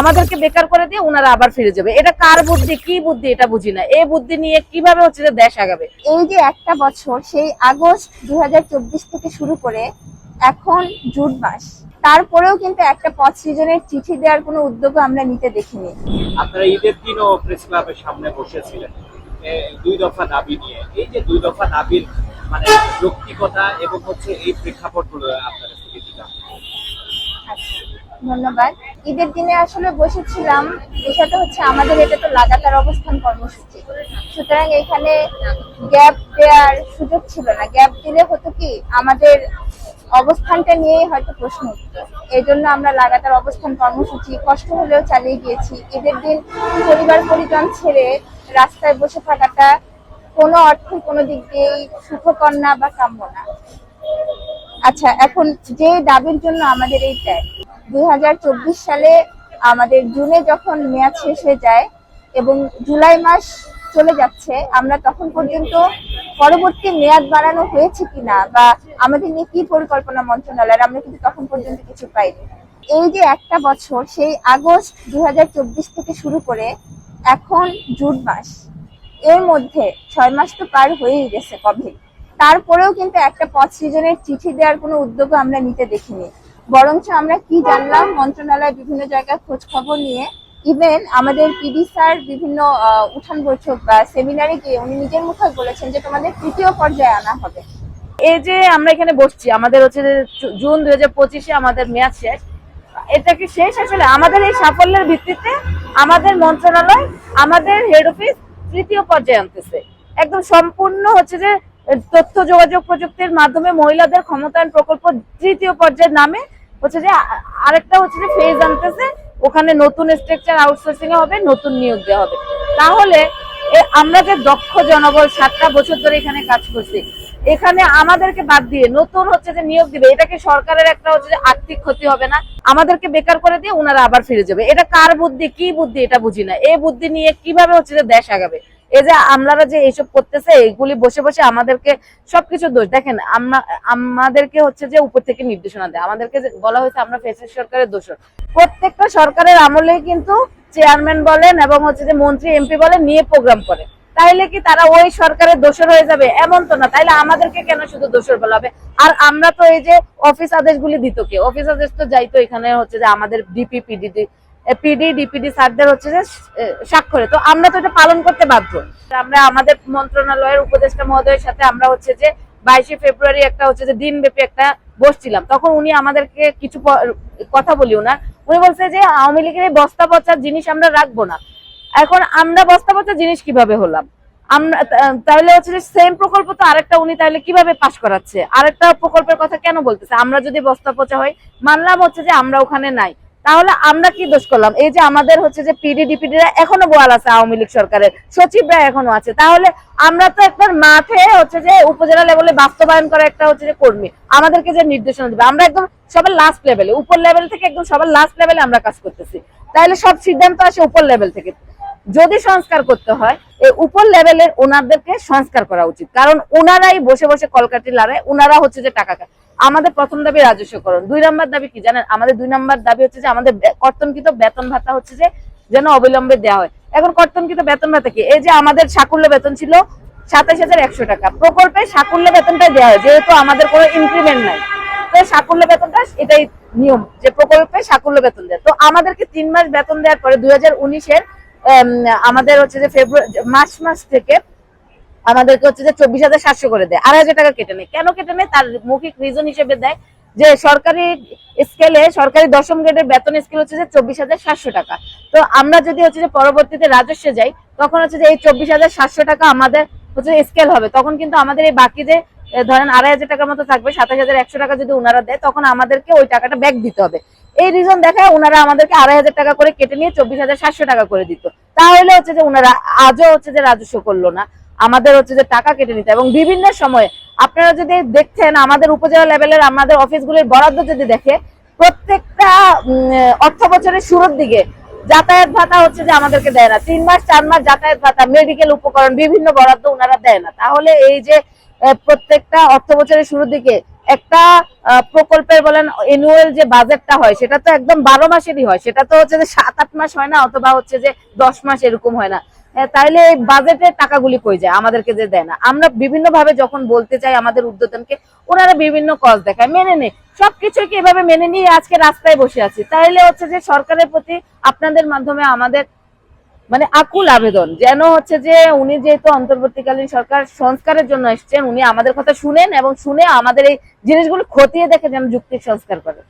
আমাদেরকে বেকার করে দিয়ে ওনারা আবার ফিরে যাবে। এটা কার বুদ্ধি কি বুদ্ধি এটা বুঝি না। এই বুদ্ধি নিয়ে কীভাবে হচ্ছে যে দেশ আগাবে? এই যে একটা বছর সেই আগস্ট দুই থেকে শুরু করে এখন জুন মাস তারপরেও কিন্তু একটা পথ সৃজনের চিঠি দেওয়ার কোনো উদ্যোগও আমরা নিতে দেখিনি। আপনারা ঈদের দিনও প্রেস ক্লাবের সামনে বসেছিলেন। দুই দফা দাবি নিয়ে। এই যে দুই দফা দাবির মানে যৌক্তিকতা এবং হচ্ছে এই প্রেক্ষাপটগুলো আপনার কাছ থেকে দিলাম আচ্ছা, ধন্যবাদ। ঈদের দিনে আসলে বসেছিলাম, বিষয়টা হচ্ছে আমাদের এটা তো লাগাতার অবস্থান কর্মসূচি। সুতরাং এখানে গ্যাপ দেওয়ার সুযোগ ছিল না। গ্যাপ দিলে হতো কি, আমাদের অবস্থানটা নিয়েই হয়তো প্রশ্ন উঠতো। এই জন্য আমরা লাগাতার অবস্থান কর্মসূচি, কষ্ট হলেও চালিয়ে গিয়েছি। ঈদের দিন পরিবার পরিজন ছেড়ে রাস্তায় বসে থাকাটা কোনো অর্থ কোনো দিক দিয়েই সুখকর না বা কাম্য না। আচ্ছা এখন যে দাবির জন্য আমাদের এই ত্যাগ। দুই হাজার চব্বিশ সালে আমাদের জুনে যখন মেয়াদ শেষ হয়ে যায় এবং জুলাই মাস চলে যাচ্ছে, আমরা তখন পর্যন্ত পরবর্তী মেয়াদ বাড়ানো হয়েছে কিনা বা আমাদের নিয়ে কি পরিকল্পনা মন্ত্রণালয়ের, আমরা কিন্তু তখন পর্যন্ত কিছু পাইনি। এই যে একটা বছর, সেই আগস্ট দুই হাজার চব্বিশ থেকে শুরু করে এখন জুন মাস, এর মধ্যে ছয় মাস তো পার হয়েই গেছে কবে তারপরেও কিন্তু একটা পথ সৃজনের চিঠি দেওয়ার কোনো উদ্যোগও আমরা নিতে দেখিনি। বরঞ্চ আমরা কি জানলাম, মন্ত্রণালয় বিভিন্ন জায়গায় খোঁজ খবর নিয়ে ইভেন আমাদের পিডি স্যার বিভিন্ন উঠান বৈঠক বা সেমিনারে গিয়ে উনি নিজের মুখে বলেছেন যে তোমাদের তৃতীয় পর্যায়ে আনা হবে। এই যে আমরা এখানে বসছি, আমাদের হচ্ছে যে জুন দুই হাজার পঁচিশে আমাদের মেয়াদ শেষ। এটা কি শেষ আসলে? আমাদের এই সাফল্যের ভিত্তিতে আমাদের মন্ত্রণালয়, আমাদের হেড অফিস তৃতীয় পর্যায়ে আনতেছে। একদম সম্পূর্ণ হচ্ছে যে, তথ্য যোগাযোগ প্রযুক্তির মাধ্যমে মহিলাদের ক্ষমতায়ন প্রকল্প তৃতীয় পর্যায়ের নামে হচ্ছে যে আরেকটা হচ্ছে যে ফেজ আনতেছে, ওখানে নতুন স্ট্রাকচার আউটসোর্সিং এ হবে, নতুন নিয়োগ দেওয়া হবে। তাহলে আমরা যে দক্ষ জনবল, সাতটা বছর ধরে এখানে কাজ করছি, এখানে আমাদেরকে বাদ দিয়ে নতুন হচ্ছে যে নিয়োগ দিবে, এটা কি সরকারের একটা হচ্ছে যে আর্থিক ক্ষতি হবে না? আমাদেরকে বেকার করে দিয়ে ওনারা আবার ফিরে যাবে। এটা কার বুদ্ধি, কি বুদ্ধি, এটা বুঝি না। এই বুদ্ধি নিয়ে কীভাবে হচ্ছে যে দেশ আগাবে? এই যে আমলারা যে এইসব করতেছে এইগুলি বসে বসে আমাদেরকে সবকিছু দোষ। দেখেন আমাদেরকে হচ্ছে যে উপর থেকে নির্দেশনা দেয়। আমাদেরকে বলা হয়েছে, আমরা ফেসিস সরকারের দোষ প্রত্যেকটা সরকারের আমলে কিন্তু চেয়ারম্যান বলেন এবং হচ্ছে যে মন্ত্রী, এমপি বলেন, নিয়ে প্রোগ্রাম করে। তাইলে কি তারা ওই সরকারের দোষর হয়ে যাবে? এমন তো না। তাইলে আমাদেরকে কেন শুধু দোষর বলা হবে? আর আমরা তো এই যে অফিস আদেশগুলি দিত কে? অফিস আদেশ তো যাইতো এখানে হচ্ছে যে আমাদের ডিপি, পিডিডি পিডি ডিপিডি স্যারদের হচ্ছে যে স্বাক্ষরে। তো আমরা তো এটা পালন করতে বাধ্য। আমরা আমাদের মন্ত্রণালয়ের উপদেষ্টা মহোদয়ের সাথে আমরা হচ্ছে যে, বাইশে ফেব্রুয়ারি একটা হচ্ছে যে দিনব্যাপী একটা বসছিলাম। তখন উনি আমাদেরকে কিছু কথা বলি ওনার উনি বলছে যে, আওয়ামী লীগের বস্তা পচার জিনিস আমরা রাখব না। এখন আমরা বস্তা পচা জিনিস কীভাবে হলাম? আমরা তাহলে হচ্ছে যে সেম প্রকল্প তো আরেকটা উনি তাহলে কীভাবে পাশ করাচ্ছে? আরেকটা প্রকল্পের কথা কেন বলতেছে? আমরা যদি বস্তা পচা হয়, মানলাম হচ্ছে যে আমরা ওখানে নাই। তাহলে আমরা কি দোষ করলাম? এই যে আমাদের হচ্ছে যে পিডি ডিপিডিরা এখনও বোয়াল আছে আওয়ামী লীগ সরকারের। সচিবরা এখনও আছে। তাহলে আমরা তো একবার মাঠে হচ্ছে যে উপজেলা লেভেলে বাস্তবায়ন করা একটা হচ্ছে যে কর্মী। আমাদেরকে যে নির্দেশনা দিবে। আমরা একদম সবার লাস্ট লেভেলে উপর লেভেল থেকে একদম সবার লাস্ট লেভেলে আমরা কাজ করতেছি। তাহলে সব সিদ্ধান্ত আসে উপর লেভেল থেকে। যদি সংস্কার করতে হয়, এই উপর লেভেলের ওনাদেরকে সংস্কার করা উচিত। কারণ ওনারাই বসে বসে কলকাটি লড়ায়, ওনারা হচ্ছে যে টাকা খায়। আমাদের প্রথম দাবি রাজস্বকরণ। দুই নম্বর দাবি কি জানেন? আমাদের দুই নম্বর দাবি হচ্ছে যে আমাদের কর্তনকৃত বেতন ভাতা হচ্ছে যে যেন অবিলম্বে দেওয়া হয়। এখন কর্তনকৃত বেতন ভাতা কি? এই যে আমাদের সাকুল্য বেতন ছিল সাতাশ হাজার একশো টাকা। প্রকল্পে সাকুল্য বেতনটা দেওয়া হয়, যেহেতু আমাদের কোনো ইনক্রিমেন্ট নাই। তো সাকুল্য বেতনটা এটাই নিয়ম যে প্রকল্পে সাকুল্য বেতন দেয়। তো আমাদেরকে তিন মাস বেতন দেওয়ার পরে দুই হাজার উনিশের আমাদের হচ্ছে যে ফেব্রুয়ারি মার্চ মাস থেকে আমাদেরকে হচ্ছে যে চব্বিশ হাজার সাতশো করে দেয়, আড়াই হাজার টাকা কেটে নেয়। কেন কেটে নেয়? তার মৌখিক রিজন হিসেবে দেয় যে সরকারি স্কেলে সরকারি দশম গ্রেডের বেতন স্কেল হচ্ছে যে চব্বিশ হাজার সাতশো টাকা। তো আমরা যদি হচ্ছে যে পরবর্তীতে রাজস্বে যাই, তখন হচ্ছে যে এই চব্বিশ হাজার সাতশো টাকা আমাদের হচ্ছে স্কেল হবে। তখন কিন্তু আমাদের এই বাকি যে ধরেন আড়াই হাজার টাকার মতো থাকবে, সাতাশ হাজার একশো টাকা যদি ওনারা দেয়, তখন আমাদেরকে ওই টাকাটা ব্যাক দিতে হবে। এই রিজন দেখায় ওনারা আমাদেরকে আড়াই হাজার টাকা করে কেটে নিয়ে চব্বিশ হাজার সাতশো টাকা করে দিত। তাহলে হচ্ছে যে ওনারা আজও হচ্ছে যে রাজস্ব করল না। আমাদের হচ্ছে যে টাকা কেটে নিতে এবং বিভিন্ন সময়ে আপনারা যদি দেখছেন আমাদের উপজেলা লেভেলের আমাদের অফিসগুলির বরাদ্দ যদি দেখে, প্রত্যেকটা অর্থ বছরের শুরুর দিকে যাতায়াত ভাতা হচ্ছে যে আমাদেরকে দেয় না। তিন মাস, চার মাস যাতায়াত ভাতা মেডিকেল উপকরণ, বিভিন্ন বরাদ্দ ওনারা দেয় না। তাহলে এই যে প্রত্যেকটা অর্থ বছরের শুরুর দিকে একটা প্রকল্পের বলেন এনুয়াল যে বাজেটটা হয়, সেটা তো একদম বারো মাসেরই হয়। সেটা তো হচ্ছে যে সাত, আট মাস হয় না, অথবা হচ্ছে যে দশ মাস এরকম হয় না। তাইলে এই বাজেটের টাকাগুলি কই যায়? আমাদেরকে যে দেয় না। আমরা বিভিন্ন ভাবে যখন বলতে চাই আমাদের উদ্যোতনকে, ওনারা বিভিন্ন কজ দেখায়। মেনে নেই সবকিছুকে এভাবে মেনে নিয়ে আজকে রাস্তায় বসে আছি? তাইলে হচ্ছে যে সরকারের প্রতি আপনাদের মাধ্যমে আমাদের মানে আকুল আবেদন। যেন হচ্ছে যে উনি যেহেতু অন্তর্বর্তীকালীন সরকার সংস্কারের জন্য এসেছেন, উনি আমাদের কথা শুনেন এবং শুনে আমাদের এই জিনিসগুলো খতিয়ে দেখে যেন যুক্তিক সংস্কার করে